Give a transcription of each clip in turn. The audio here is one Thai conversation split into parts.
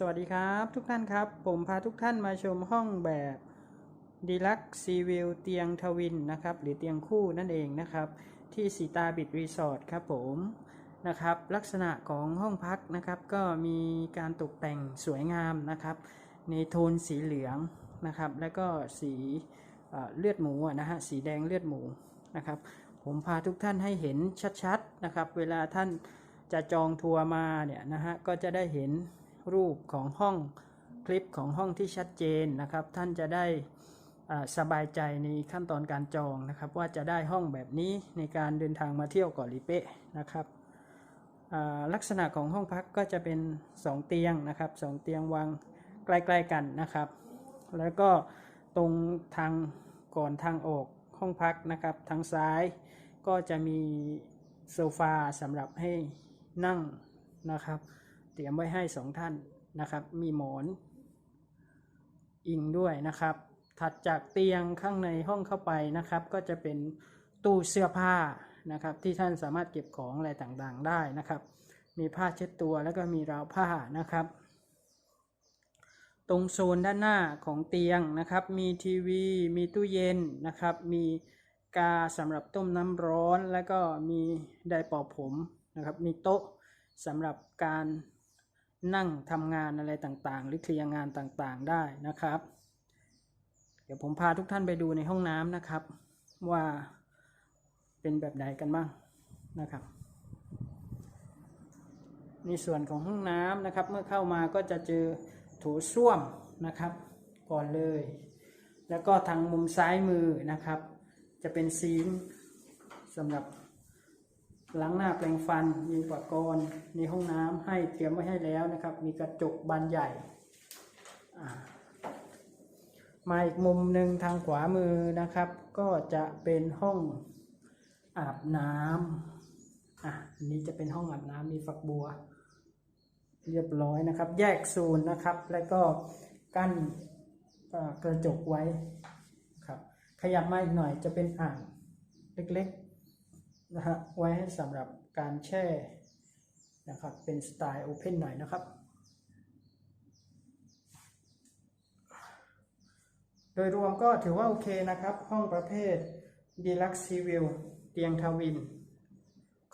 สวัสดีครับทุกท่านครับ ผมพาทุกท่านมาชมห้องแบบดีลักซีวิวเตียงทวินนะครับ หรือเตียงคู่นั่นเองนะครับ ที่สีตาบิดรีสอร์ทครับผมนะครับ ลักษณะของห้องพักนะครับ ก็มีการตกแต่งสวยงามนะครับ ในโทนสีเหลืองนะครับ แล้วก็สีเลือดหมูนะฮะสีแดงเลือดหมูนะครับ ผมพาทุกท่านให้เห็นชัดๆนะครับ เวลาท่านจะจองทัวร์มาเนี่ยนะฮะก็จะได้เห็น รูปของห้องคลิปของห้องที่ชัดเจนนะครับ ท่านจะได้สบายใจในขั้นตอนการจองนะครับ ว่าจะได้ห้องแบบนี้ในการเดินทางมาเที่ยวเกาะลิเป้นะครับลักษณะของห้องพักก็จะเป็น 2 เตียงนะครับสองเตียงวางใกล้ๆกันนะครับ แล้วก็ตรงทางก่อนทางออกห้องพักนะครับ ทางซ้ายก็จะมีโซฟาสำหรับให้นั่งนะครับ ตรียมไว้ให้สองท่านนะครับ มีหมอนอิงด้วยนะครับ ถัดจากเตียงข้างในห้องเข้าไปนะครับ ก็จะเป็นตู้เสื้อผ้านะครับ ที่ท่านสามารถเก็บของอะไรต่างๆได้นะครับ มีผ้าเช็ดตัวแล้วก็มีราวผ้านะครับ ตรงโซนด้านหน้าของเตียงนะครับ มีทีวี มีตู้เย็นนะครับ มีกาสำหรับต้มน้ำร้อน แล้วก็มีไดร์เป่าผมนะครับ มีโต๊ะสำหรับการ นั่งทำงานอะไรต่างๆ หรือเคลียร์งานต่างๆได้นะครับ เดี๋ยวผมพาทุกท่านไปดูในห้องน้ำนะครับ ว่าเป็นแบบใดกันบ้างนะครับในส่วนของห้องน้ำนะครับ เมื่อเข้ามาก็จะเจอโถส้วมนะครับ ก่อนเลย แล้วก็ทางมุมซ้ายมือนะครับ จะเป็นซิงค์สำหรับ ล้างหน้าแปรงฟัน มีอุปกรณ์ในห้องน้ำให้เตรียมไว้ให้แล้วนะครับ มีกระจกบานใหญ่ มาอีกมุมหนึ่งทางขวามือนะครับ ก็จะเป็นห้องอาบน้ำอะนี้จะเป็นห้องอาบน้ำมีฝักบัว เรียบร้อยนะครับ แยกโซนนะครับ แล้วก็กั้นกระจกไว้ครับ ขยับมาอีกหน่อยจะเป็นอ่างเล็กๆ นะฮะไว้ให้สำหรับการแช่นะครับเป็นสไตล์โอเพนหน่อยนะครับ โดยรวมก็ถือว่าโอเคนะครับ ห้องประเภท Deluxe Sea View เตียงทวิน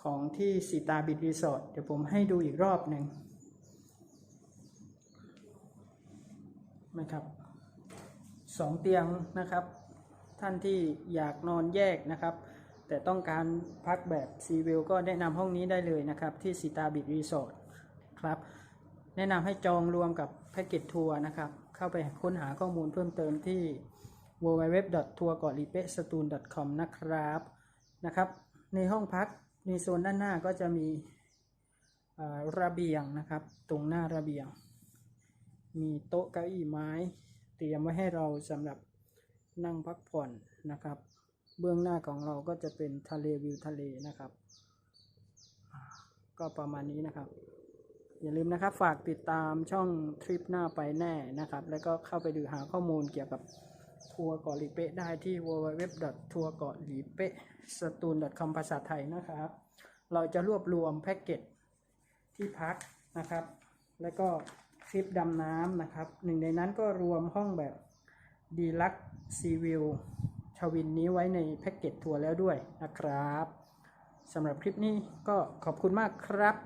ของที่สีตาบิดรีสอร์ทเดี๋ยวผมให้ดูอีกรอบหนึ่งนะครับสองเตียงนะครับ ท่านที่อยากนอนแยกนะครับ แต่ต้องการพักแบบซีวิวก็แนะนำห้องนี้ได้เลยนะครับ ที่สีตาบิดรีสอร์ทครับ แนะนำให้จองรวมกับแพ็กเกจทัวร์นะครับ เข้าไปค้นหาข้อมูลเพิ่มเติมที่ www. t o u r g o l i p e s t u n c o m นะครับนะครับ ในห้องพักในโซนด้านหน้าก็จะมีระเบียงนะครับ ตรงหน้าระเบียง มีโต๊ะเก้าอี้ไม้ เตรียมไว้ให้เราสำหรับนั่งพักผ่อนนะครับ เบื้องหน้าของเราก็จะเป็นทะเลวิวทะเลนะครับ ก็ประมาณนี้นะครับ อย่าลืมนะครับฝากติดตามช่องทริปหน้าไปแน่นะครับ แล้วก็เข้าไปดูหาข้อมูลเกี่ยวกับทัวร์เกาะหลีเป๊ะได้ที่ www. ทัวร์เกาะหลีเป๊ะสตูน .com ภาษาไทยนะครับ เราจะรวบรวมแพ็กเกจที่พักนะครับ แล้วก็ทริปดำน้ำนะครับ หนึ่งในนั้นก็รวมห้องแบบดีลักซีวิว ชวินนี้ไว้ในแพ็กเกจทัวร์แล้วด้วยนะครับสำหรับคลิปนี้ก็ขอบคุณมากครับ